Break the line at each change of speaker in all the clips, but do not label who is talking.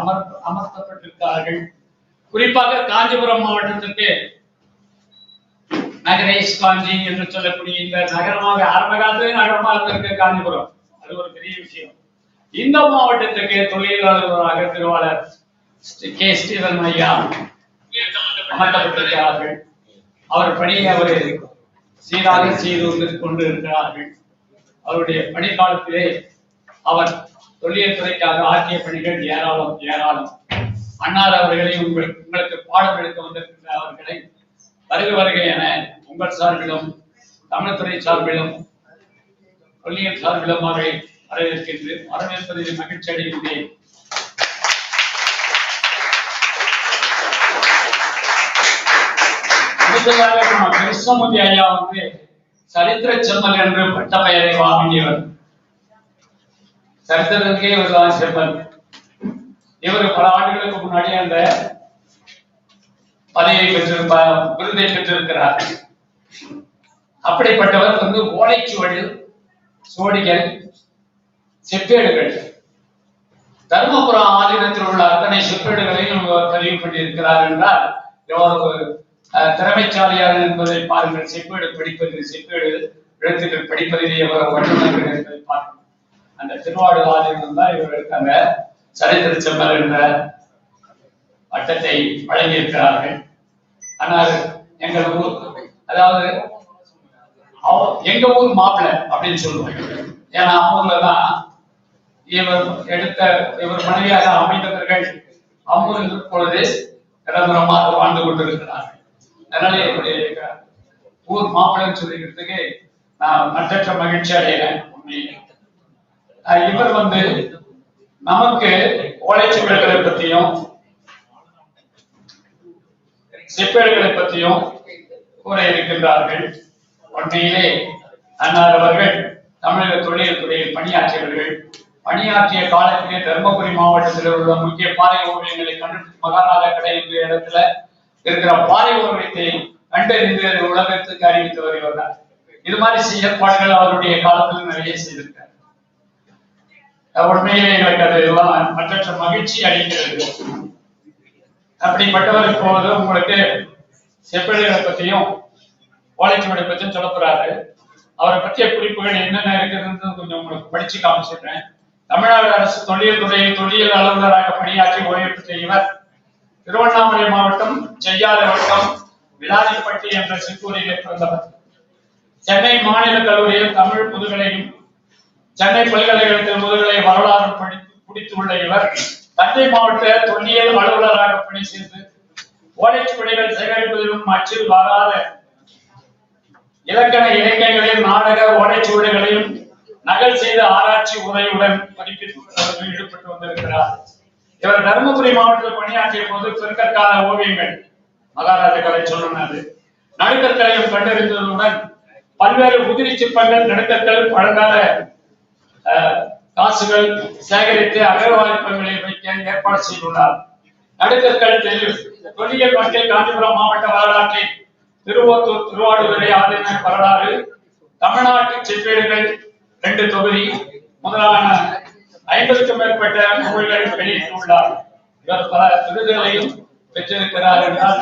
அமர் அமர்த்தப்பட்டிருக்கிறார்கள். குறிப்பாக காஞ்சிபுரம் மாவட்டத்திற்கு நகரேஷ் காஞ்சி என்று சொல்லக்கூடிய இந்த நகரமாக ஆரம்ப காலத்திலே நகரமாக இருந்திருக்கு காஞ்சிபுரம். அது ஒரு பெரிய விஷயம். இந்த மாவட்டத்திற்கு தொழிலாளர்களாக திருவாளர் கே. ஸ்ரீதன் ஐயா அமர்த்தப்பட்டிருக்கிறார்கள். அவர் பணியை அவர் சீராக செய்து கொண்டு இருக்கிறார்கள். அவருடைய பணிக்காலத்திலே அவர் தொல்லியல் துறைக்காக ஆற்றிய பணிகள் ஏராளம் ஏராளம். அன்னார் அவர்களை உங்களுக்கு உங்களுக்கு பாடம் எடுக்க வந்திருக்கின்ற அவர்களை வருக வருக என உங்கள் சார்பிலும் தமிழ்துறை சார்பிலும் தொல்லியல் சார்பிலும் அவரை வரவேற்கின்ற வரவேற்பதில் மகிழ்ச்சி அடைகின்றேன். அடுத்ததாக கிருஷ்ணமூர்த்தி ஐயா வந்து சரித்திர செம்மல் என்று பட்ட பெயரை வாங்கியவர். சரித்திரத்துக்கே இவர்தான் செம்மல் இவர் பல ஆண்டுகளுக்கு முன்னாடி அந்த பதவியை பெற்றிருப்பார் விருதை பெற்றிருக்கிறார். அப்படிப்பட்டவர் வந்து ஓலைச்சுவடு சோடிகள் செப்பேடுகள். தர்மபுரம் ஆதீனத்தில் உள்ள அத்தனை செப்பேடுகளையும் பதிவு பண்ணியிருக்கிறார் என்றால் இவர் ஒரு என்பதை பாருங்கள். செப்பேடு படிப்பது செப்பேடு எழுத்துக்கள் படிப்பதிலே இவர் வல்லுநர்கள் என்பதை பாருங்கள். அந்த திருவாடு ஆதீனம் தான் இவர்களுக்கு அந்த சரித்திர செம்மல் என்ற பட்டத்தை வழங்கியிருக்கிறார்கள். ஆனால் எங்கள் ஊர் அதாவது எங்க ஊர் மாப்பிள்ளை அப்படின்னு சொல்லுவோம். ஏன்னா ஊர்ல தான் இவர் எடுத்த இவர் மனைவியாக அமைந்தவர்கள். அம்மூரில் இப்பொழுது நிரந்தரமாக வாழ்ந்து கொண்டிருக்கிறார்கள். அதனால என்னுடைய ஊர் மாப்பிள்ளைன்னு சொல்லிக்கிறதுக்கு நான் மற்றற்ற மகிழ்ச்சி அடைகிறேன். உண்மையிலே. இவர் வந்து நமக்கு ஓலைச்சுவடுகளை பற்றியும் செப்பேடுகளை பற்றியும் கூற இருக்கின்றார்கள். உண்மையிலே அன்னார் அவர்கள் தமிழக தொழில் துறையில் பணியாற்றியவர்கள். பணியாற்றிய காலத்திலே தருமபுரி மாவட்டத்தில் உள்ள முக்கிய பாறை ஓவியங்களை கண்டுபிடித்து மகாராஜா கடை என்ற இடத்துல இருக்கிற பாறை ஓவியத்தை கண்டறிந்து உலகத்துக்கு அறிவித்தவர் வருகிறார். இது மாதிரி செயற்பாடுகள் அவருடைய காலத்தில் நிறைய செய்திருக்கார் உண்மையிலே எனக்கு அது எல்லாம் மற்ற மகிழ்ச்சி அளிக்கிறது. அப்படிப்பட்டவர் இப்போது உங்களுக்கு செப்பேடுகளை பற்றியும் ஓலைச்சுவடை பற்றியும் சொல்ல போறாரு. அவரை பற்றிய குறிப்புகள் என்னென்ன இருக்குதுன்னு கொஞ்சம் உங்களுக்கு படிச்சு காமிச்சிடுறேன். தமிழ்நாடு அரசு தொழில் துறையில் தொழில் அலுவலராக பணியாற்றி ஓய்வு பெற்ற இவர் திருவண்ணாமலை மாவட்டம் செய்யாறு வட்டம் விளாதிப்பட்டி என்ற சிற்றூரிலே பிறந்தவர். சென்னை மாநில கல்லூரியில் தமிழ் முதுகலையும் சென்னை பல்கலைக்கழகத்தில் முதுகலை வரலாறு படித்து முடித்துள்ள இவர் தஞ்சை மாவட்ட தொல்லியல் அலுவலராக பணி செய்து ஓலைச்சுவடிகள் சேகரிப்பதிலும் அச்சில் வராத இலக்கண இலக்கியங்களில் நாடக ஓலைச்சுவடிகளையும் நகல் செய்த ஆராய்ச்சி உதவியுடன் பதிப்பில் ஈடுபட்டு வந்திருக்கிறார். இவர் தருமபுரி மாவட்டத்தில் பணியாற்றிய போது பிற்கற்கால ஓவியங்கள் மகாராஜ கலை சொல்லுனது நடுக்கற்களையும் கண்டறிந்ததுடன் பல்வேறு உதிரி சிற்பங்கள் நடுக்கற்கள் பழங்கால காசுகள் சேகரித்து அகழ்வாய்ப்புகளை வைக்க ஏற்பாடு செய்துள்ளார். நடுக்கற்கள் தெளிவு. தொல்லியல் வகை காஞ்சிபுரம் மாவட்ட வரலாற்றில் திருவத்தூர் திருவாடுதுறை ஆதீன வரலாறு தமிழ்நாட்டு செப்பேடுகள் ரெண்டு தொகுதி முதலான ஐம்பதுக்கும் மேற்பட்ட நூல்கள் வெளியிட்டுள்ளார். இவர் பல விருதுகளையும் பெற்றிருக்கிறார் என்றால்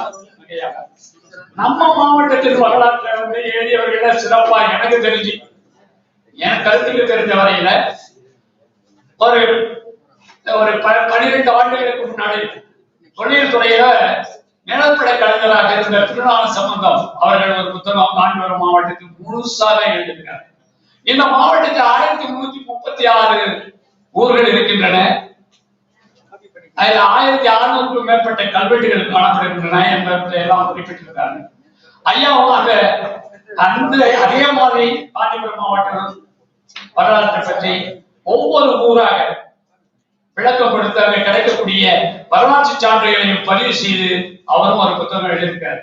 நம்ம மாவட்டத்தின் வரலாற்றை வந்து எழுதியவர்கள சிறப்பா எனக்கு தெரிஞ்சு என் கருத்துக்கு தெரிஞ்ச வரையில? ஒரு ஒரு ப- பன்னிரெண்டு ஆண்டுகளுக்கு முன்னாடி தொழில் துறையில நிலப்பட கலைஞராக இருந்த திருநாள சம்பந்தம் அவர்கள் ஒரு புத்தகம் காஞ்சிபுரம் மாவட்டத்தில் முழுசாக எழுதியிருக்கிறார். இந்த மாவட்டத்தில் ஆயிரத்தி முன்னூத்தி முப்பத்தி ஆறு ஊர்கள் இருக்கின்றன. அதில் ஆயிரத்தி அறுநூறுக்கும் மேற்பட்ட கல்வெட்டுகள் காணப்படுகின்றன என்பதை எல்லாம் குறிப்பிட்டிருக்காங்க ஐயாவும் அந்த அந்த அதே மாதிரி காஞ்சிபுரம் மாவட்டம் வரலாற்றை பற்றி ஒவ்வொரு ஊராக விளக்கம் கிடைக்கக்கூடிய வரலாற்று சான்றுகளையும் பதிவு செய்து அவரும் ஒரு புத்தகம் எழுதியிருக்கார்.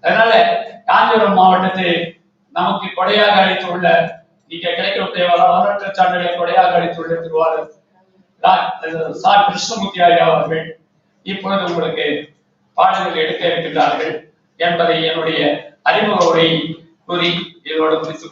அதனால காஞ்சிபுரம் மாவட்டத்தை நமக்கு கொடையாக அளித்துள்ள நீங்க கிடைக்கக்கூடிய வரலாற்று சான்றுகளை கொடையாக அளித்துள்ள திருவாரூர் ரா- சார் கிருஷ்ணமூர்த்தி ஐயா அவர்கள் இப்பொழுது உங்களுக்கு பாடல்கள் எடுக்க இருக்கின்றார்கள் என்பதை என்னுடைய அறிமுக உரை கூறி இதோடு முடித்து